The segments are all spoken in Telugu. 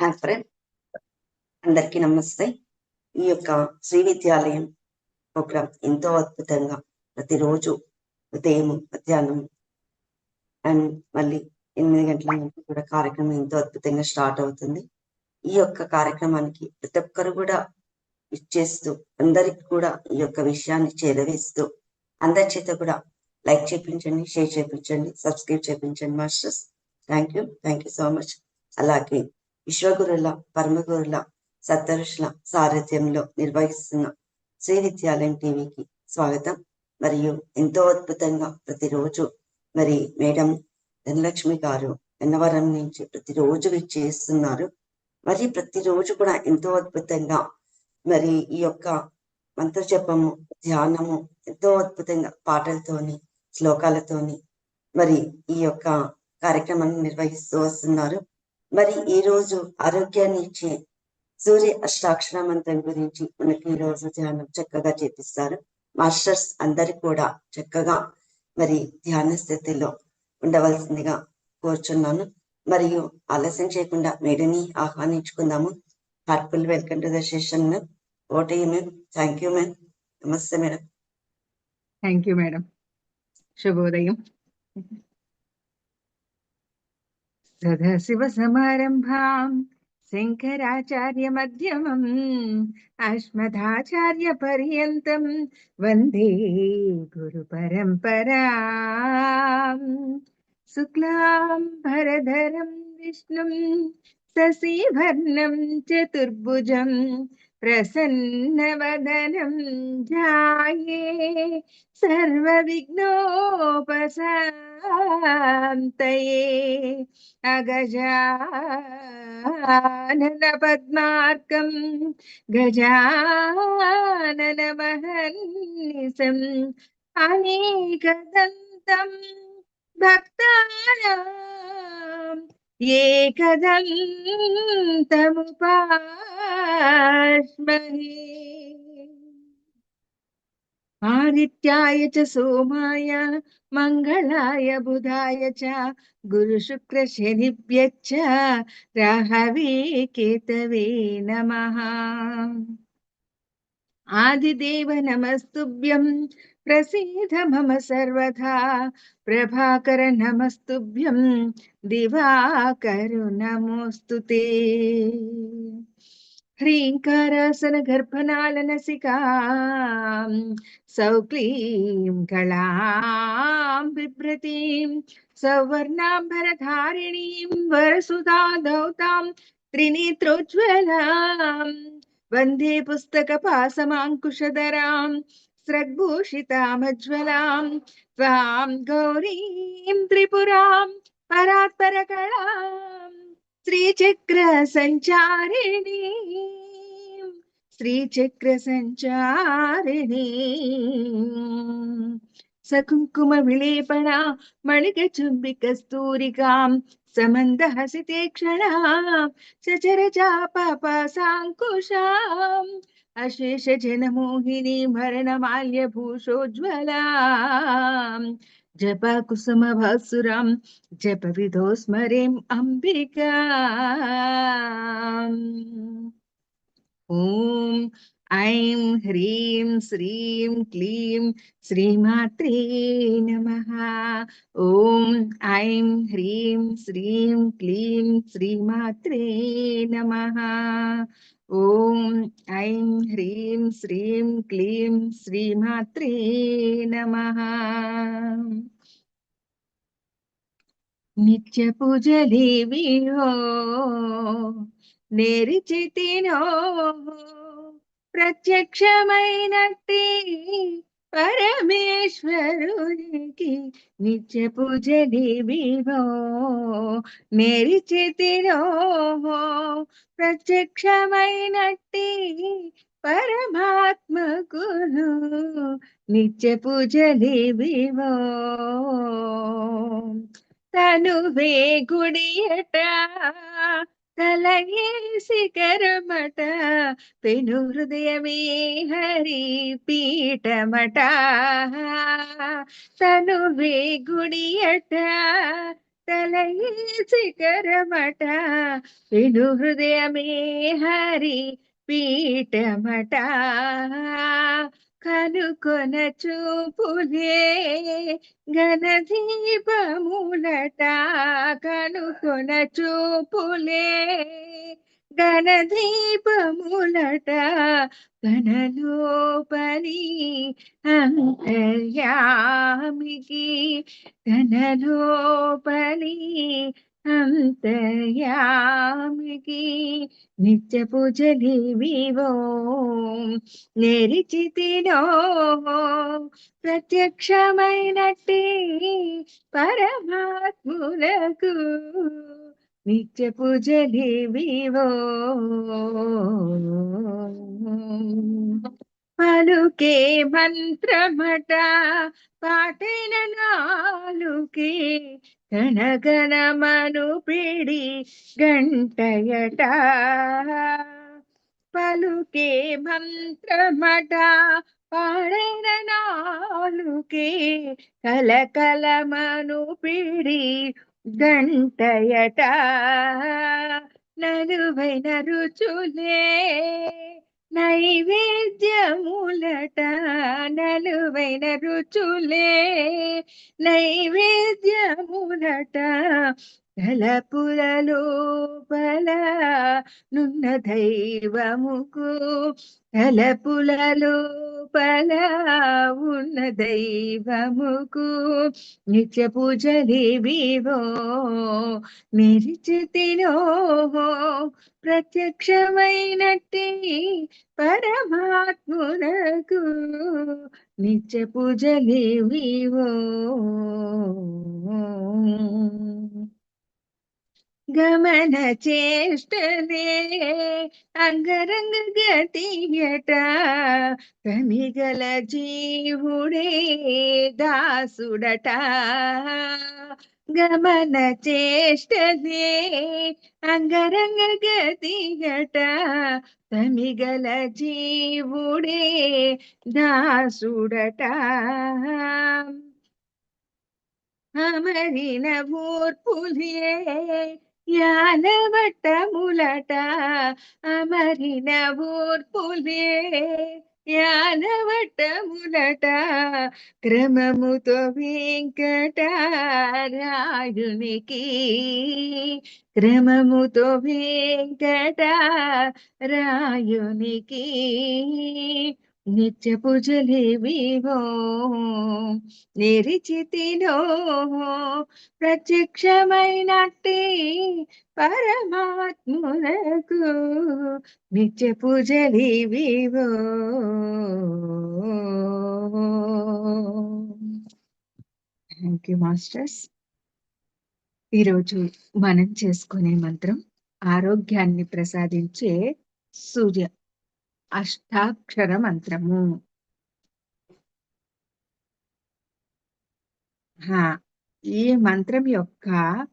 హాయ్ ఫ్రెండ్ అందరికీ నమస్తే. ఈ యొక్క శ్రీ విద్యాలయం ప్రోగ్రాం ఎంతో అద్భుతంగా ప్రతిరోజు ఉదయం మధ్యాహ్నం అండ్ మళ్ళీ ఎనిమిది గంటల నుంచి కూడా కార్యక్రమం ఎంతో అద్భుతంగా స్టార్ట్ అవుతుంది. ఈ యొక్క కార్యక్రమానికి ప్రతి ఒక్కరు కూడా ఇచ్చేస్తూ అందరికి కూడా ఈ యొక్క విషయాన్ని చేరవేస్తూ అందరి చేత కూడా లైక్ చేపించండి షేర్ చేపించండి subscribe చేపించండి masters. Thank you. Thank you so much. అలాగే విశ్వగురుల పరమగురుల సత్తరుషుల సారథ్యంలో నిర్వహిస్తున్న శ్రీ విద్యాలయం టీవీకి స్వాగతం. మరియు ఎంతో అద్భుతంగా ప్రతిరోజు మరి మేడం ధనలక్ష్మి గారు ఎన్నవరం నుంచి ప్రతిరోజు చేస్తున్నారు మరి ప్రతిరోజు కూడా ఎంతో అద్భుతంగా మరి ఈ యొక్క మంత్రజపము ధ్యానము ఎంతో అద్భుతంగా పాటలతోని శ్లోకాలతోని మరి ఈ యొక్క కార్యక్రమాన్ని నిర్వహిస్తూ వస్తున్నారు. మరి ఈ రోజు ఆరోగ్యాన్ని ఇచ్చే సూర్య అష్టాక్షర మంత్రం గురించి మనకి ఈ రోజు ధ్యానం చక్కగా చేపిస్తారు. మాస్టర్స్ అందరు కూడా చక్కగా మరి ధ్యాన స్థితిలో ఉండవలసిందిగా కోరుచున్నాను. మరియు ఆలస్యం చేయకుండా మేడని ఆహ్వానించుకుందాము. Heartful welcome to the session ఓటే మ్యామ్ థ్యాంక్ యూ మ్యామ్ నమస్తే మేడం థ్యాంక్ యూ మేడం శుభోదయం सदाशिवसमारम्भाम् शङ्कराचार्यमध्यमम् अश्मदाचार्यपर्यन्तम् वंदे गुरुपरम्पराम्। शुक्लाम् भरधरम् विष्णु शशिवर्णम् चतुर्भुजम् പ്രസന്നവദനം ധ്യായേ സർവവിഘ്നോപശാന്തയേ. അഗജാനന പദ്മാർക്കം ഗജാനന മഹന്നിസം അനേകദന്തം ഭക്താനാം గజానన ఏకదంతముపాస్మహే ఆదిత్యాయ చ సోమాయ మంగళాయ బుధాయ చ గురు శుక్ర శనిభ్యచ్చ రాహవే కేతవే నమ. ఆదిదేవ నమస్తుభ్యం ప్రసీద మమ సర్వదా ప్రభాకర నమస్తుభ్యం దివాకరు నమోస్తుతే హ్రీంకారాసన గర్భనాళనసికా సౌక్లీం కళాం బిభ్రతీం సౌవర్ణాంబరధారిణీం వరసుదా దౌతాం త్రినేత్రోజ్వలాం వందే పుస్తక పాసమాంకుశధరాం స్రగ్భూషితామజ్వలాం త్వాం గౌరీం త్రిపురాం పరాత్పరకళాం శ్రీచక్ర సంచారిణి శ్రీచక్ర సంచారిణి సకుంకుమ విలేపణ మణిక చుంబి కస్తూరికాం సమంద హసితే క్షణాం సచర చాపసాంకుశాం అశేష జనమోహిని మరణమాల్య భూషోజ్వలాం జప కుసుమ భాసురాం జప విధో స్మరేం అంబికా ఓం ఐం హ్రీం శ్రీం క్లీం శ్రీమాత్రే నమః ఓం ఐం హ్రీం శ్రీం క్లీం శ్రీమాత్రే నమః ఓం ఐం హ్రీం శ్రీం క్లీం శ్రీమాత్రే నమ నిత్య పూజలేవియో నేరిచితినో ప్రత్యక్షమైనట్టి పరమేశ్వరునికి నిత్య పూజలేవివో నేరిచితినో ప్రత్యక్షమైనట్టి పరమాత్మకును నిత్య పూజలేవివో తనువే గుడియట కలయేసి కరమట పెను హృదయమే హరి పీఠమట. తను వేగుడియట తలయేసి కరమట పెను హృదయమే హరి పీఠమట. కనుకొన చూపులే గణదీపములట కనుకొన చూపులే గణదీపములట కనలోపలి అంతర్యామికి కనలోపలి అంతయామికి నిత్య పూజలివివో నెరిచితిలో ప్రత్యక్షమైనట్టి పరమాత్ములకు నిత్య పూజలివివో. పలుకే మంత్రమట పాటైన నాలుకే గణగణమను పిడి గంటయట. పలుకే మంత్రమట పాడైన నాలుకే కలకలమను పిడి గంటయట. నలువైన రుచులే నైవేద్యములట నలువైన రుచులే. నైవేద్యములట తలపుల లోపల నున్న దైవముకు తలపుల లోపల ఉన్న దైవముకు నిత్య పూజలివివో నిరిచితిలో ప్రత్యక్షమైనట్టి పరమాత్మునకు నిత్య పూజలివివో గమన చేష్టలే అంగరంగ గతియట కమిగల జీవుడే దాసుడట. గమన చేష్టలే అంగరంగ గతియట తమిగల జీవుడే దాసుడట. అమరిన ఊర్పులే యాలవట్టములట అమరిన ఊర్పులే యాలవట్టములట క్రమముతో వెంకటరాయునికి. క్రమముతో వెంకట రాయునికి నిత్య పూజలేవివో నిరిచితిలో ప్రత్యక్షమైనట్టి పరమాత్ములకు నిత్య పూజలేవివో థ్యాంక్ యూ మాస్టర్స్ ఈరోజు మనం చేసుకునే మంత్రం ఆరోగ్యాన్ని ప్రసాదించే సూర్య. అష్టాక్షర మంత్రము ఈ మంత్రం యొక్క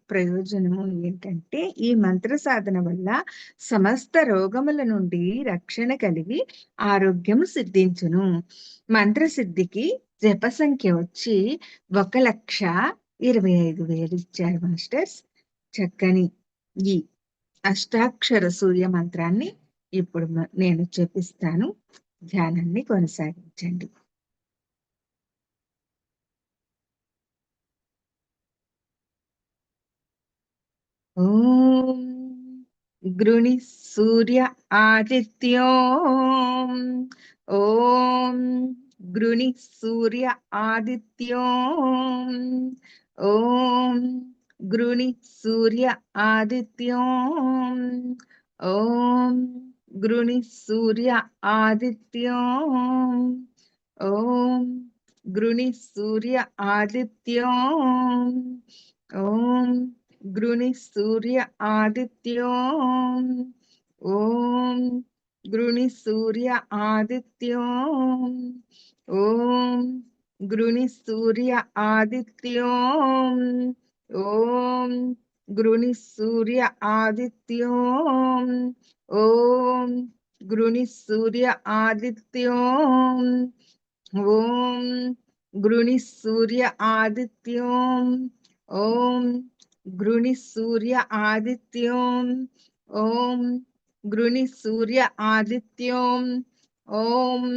ప్రయోజనము ఏంటంటే ఈ మంత్ర సాధన వల్ల సమస్త రోగముల నుండి రక్షణ కలిగి ఆరోగ్యం సిద్ధించును. మంత్ర సిద్ధికి జప సంఖ్య వచ్చి ఒక లక్ష ఇరవై ఐదు వేలు ఇచ్చారు మాస్టర్స్. చక్కని ఈ అష్టాక్షర సూర్య మంత్రాన్ని ఇప్పుడు మ- నేను చూపిస్తాను. ధ్యానాన్ని కొనసాగించండి. ఓం గృణి సూర్య ఆదిత్యో. ఓం గృణి సూర్య ఆదిత్యో. ఓం గృణి సూర్య ఆదిత్యో. ఓం गृणि सूर्य आदित्यो ॐ गृणि सूर्य आदित्यो ॐ गृणि सूर्य आदित्यो ॐ गृणि सूर्य आदित्यो ॐ गृणि सूर्य आदित्यो ॐ गृणि सूर्य आदित्यो ॐ गृणि सूर्य आदित्यो ॐ गृणि सूर्य आदित्यो ॐ गृणि सूर्य आदित्यो ॐ गृणि सूर्य आदित्यो ॐ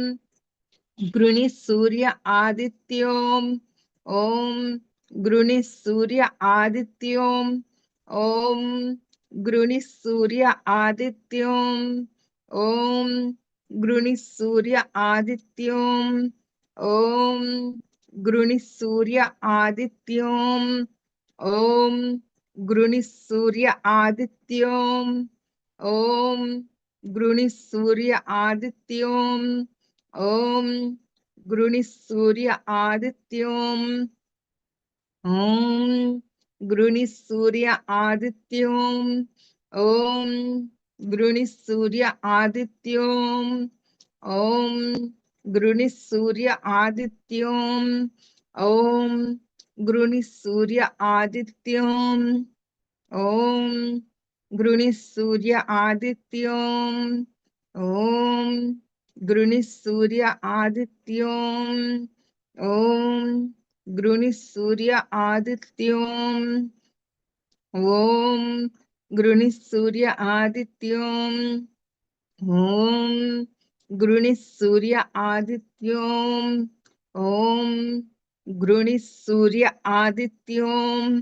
गृणि सूर्य आदित्यो ॐ गृणि सूर्य आदित्यो ఓం గృణి సూర్య ఆదిత్యం. ఓం గృణి సూర్య ఆదిత్యం. ఓం గృణి సూర్య ఆదిత్యం. ఓం గృణి సూర్య ఆదిత్యం. ఓం గృణి సూర్య ఆదిత్యం. ఓం గృణి సూర్య ఆదిత్యం. ఓం गृणिसूर्य आदित्यों ॐ गृणिसूर्य आदित्यों ॐ गृणिसूर्य आदित्यों ॐ गृणिसूर्य आदित्यों ॐ गृणिसूर्य आदित्यों ॐ गृणिसूर्य आदित्यों ॐ गृणिसूर्य ओम ॐ गृणिसूर्य आदित्योम् ओम गृणिसूर्य सूर्य ॐ ओम आदित्योम्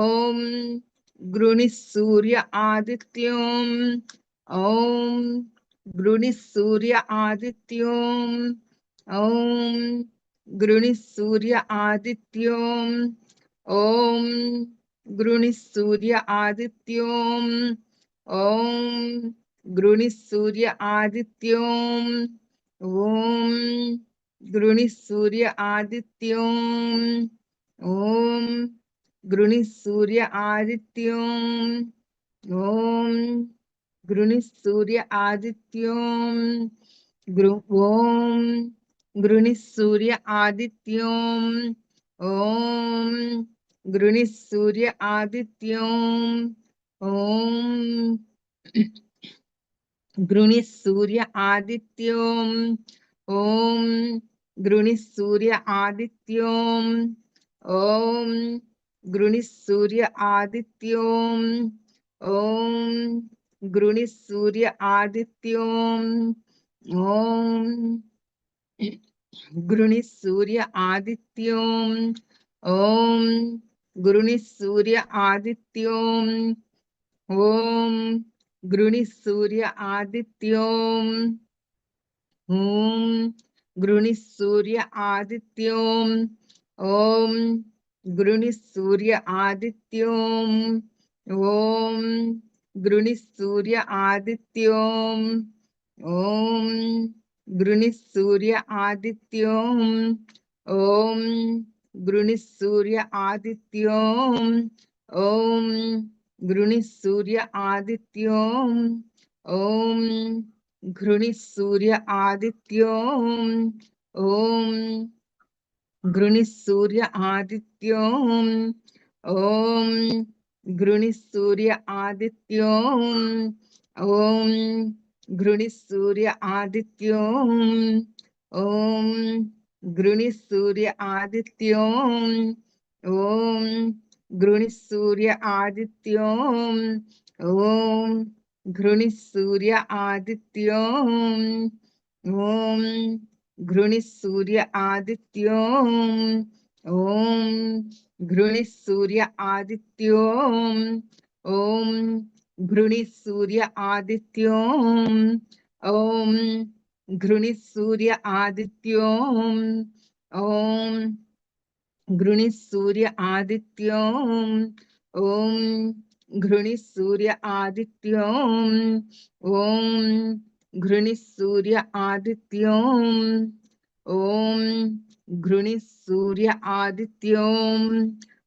सूर्य गृणिसूर्य ओम ॐ गृणिसूर्य आदित्योम् ओम गृणिसूर्य आदित्योम् ॐ गृणिसूर्य आदित्योम् ॐ गृणिसूर्य आदित्योम् ॐ गृणिसूर्य आदित्योम् ॐ गृणिसूर्य आदित्योम् ॐ गृणिसूर्य आदित्योम् ॐ गृणिसूर्य आदित्यों ॐ गृणिसूर्य आदित्यों ॐ गृणिसूर्य आदित्यों ॐ गृणिसूर्य आदित्यों ॐ गृणिसूर्य आदित्यों ॐ गृणिसूर्य आदित्यों ॐ గురుని సూర్య ఆదిత్యోం. ఓం గురుని సూర్య ఆదిత్యోం. ఓం గృణి సూర్య ఆదిత్యోం. ఓం గృణి సూర్య ఆదిత్యోం. ఓం గృణి సూర్య ఆదిత్యోం. ఓం గృణి సూర్య ఆదిత్యోం. ఓం గృణిసూర్య ఆదిత్యోం. ఓం గృణిసూర్య ఆదిత్యోం. ఓం గృణిసూర్య ఆదిత్యోం. ఓం घृणिसूर्य आदित्यों ॐ घृणिसूर्य आदित्यों ॐ घृणिसूर्य आदित्यों ॐ गृणिसूर्य आदित्यो ॐ गृणिसूर्य आदित्यो ॐ गृणिसूर्य आदित्यो ॐ घृणिसूर्य आदित्यो ॐ घृणिसूर्य आदित्यो ॐ घृणिसूर्य आदित्यो ॐ घृणिसूर्य आदित्यो ॐ घृणिसूर्य आदित्यो ॐ घृणिसूर्य आदित्यो ॐ घृणिसूर्य आदित्यो ॐ घृणिसूर्य आदित्यो ॐ घृणिसूर्य आदित्यो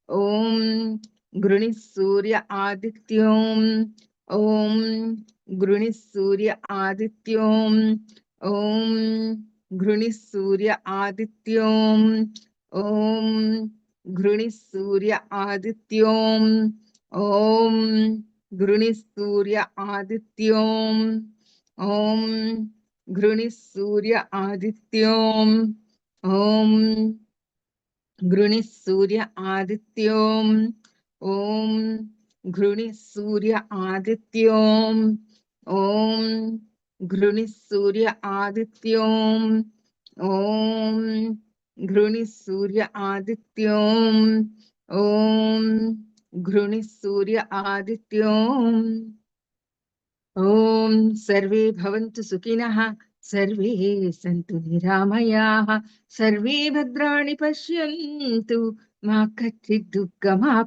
ॐ गृणिसूर्य आदित्यों। ॐ गृणिसूर्य आदित्यों। ॐ गृणिसूर्य आदित्यों। ॐ गृणिसूर्य आदित्यों। ॐ गृणिसूर्य आदित्यों। ॐ गृणिसूर्य आदित्यों। ॐ गृणिसूर्य आदित्यों। ओम घृणि सूर्य आदित्योम ओम घृणि सूर्य आदित्योम ओम घृणि सूर्य आदित्योम ओम घृणि सूर्य आदित्योम ओम सर्वे भवन्तु सुखिनः, सर्वे सन्तु निरामयाः, सर्वे भद्राणि पश्यन्तु। मा शांति शांति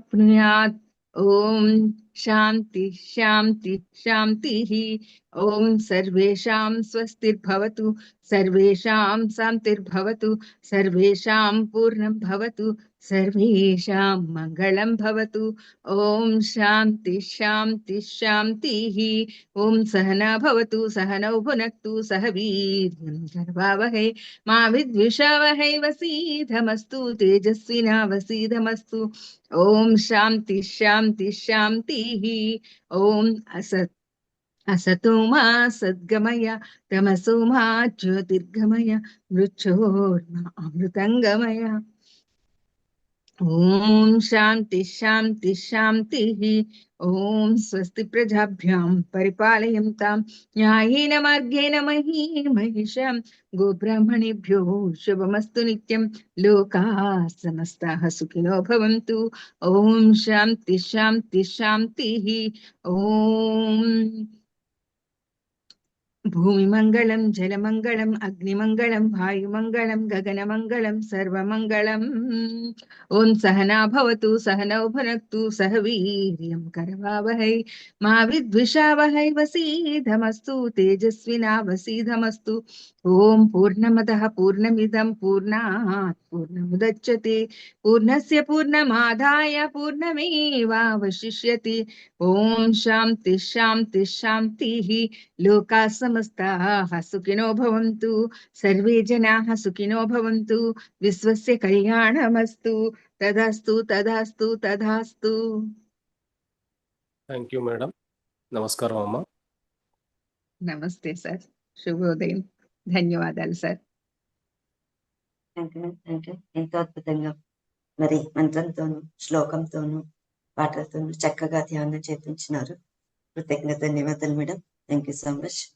शान्ति शान्ति शान्तिः। ॐ सर्वेषां स्वस्तिर्भवतु सर्वेषां शान्तिर्भवतु सर्वेषां पूर्णं भवतु। सर्वेषां मङ्गलं भवतु। ॐ शान्ति शान्ति, शान्तिः। ॐ सहना भवतु सहनौ भुनक्तु, सह वीर्यं गर्वावहै। मा विद्विषावहै, वसीधमस्तु तेजस्विनावसीधमस्तु ॐ शान्ति शान्ति, शान्तिः। ॐ असत्, असतो मा सद्गमय, तमसो मा ज्योतिर्गमय, मृच्छोर्मा अमृतङ्गमय। ॐ शान्ति शान्ति शान्तिः। ॐ स्वस्ति प्रजाभ्यां परिपालयन्तां न्यायेन मार्गेण मही महिषां गोब्राह्मणेभ्यो शुभमस्तु नित्यं। लोकाः समस्ताः सुखिनो भवन्तु। ॐ शान्ति शान्ति शान्तिः। ॐ भूमिमङ्गलं जलमङ्गलम् अग्निमङ्गलं वायुमङ्गलं गगनमङ्गलं सर्वमङ्गलम् ॐ सहना भवतु सहनौ भुनक्तु सह वीर्यं करवावहै। मा विद्विषावहै वसीधमस्तु, तेजस्विनावसीधमस्तु। ॐ पूर्ण पूर्णमिदं, पूर्णात् पूर्णमुदच्यते पूर्णस्य पूर्णमादाय, पूर्णमेवावशिष्यते। ॐ शान्तिः शान्तिः शान्तिः। लोकासम సమస్తాः సుఖినో భవంతు. సర్వే జనాः సుఖినో భవంతు. విశ్వస్య కళ్యాణమస్తు. తదాస్తు తదాస్తు తదాస్తు. థ్యాంక్ యూ మేడం నమస్కారం అమ్మా. నమస్తే సార్. శుభోదయం. ధన్యవాదాలు సార్. ఎంతో అద్భుతంగా మరి మంత్రంతోనూ శ్లోకంతోనూ పాటలతోనూ చక్కగా ధ్యానం చేపించినారు. కృతజ్ఞత ధన్యవాదాలు madam. Thank you so much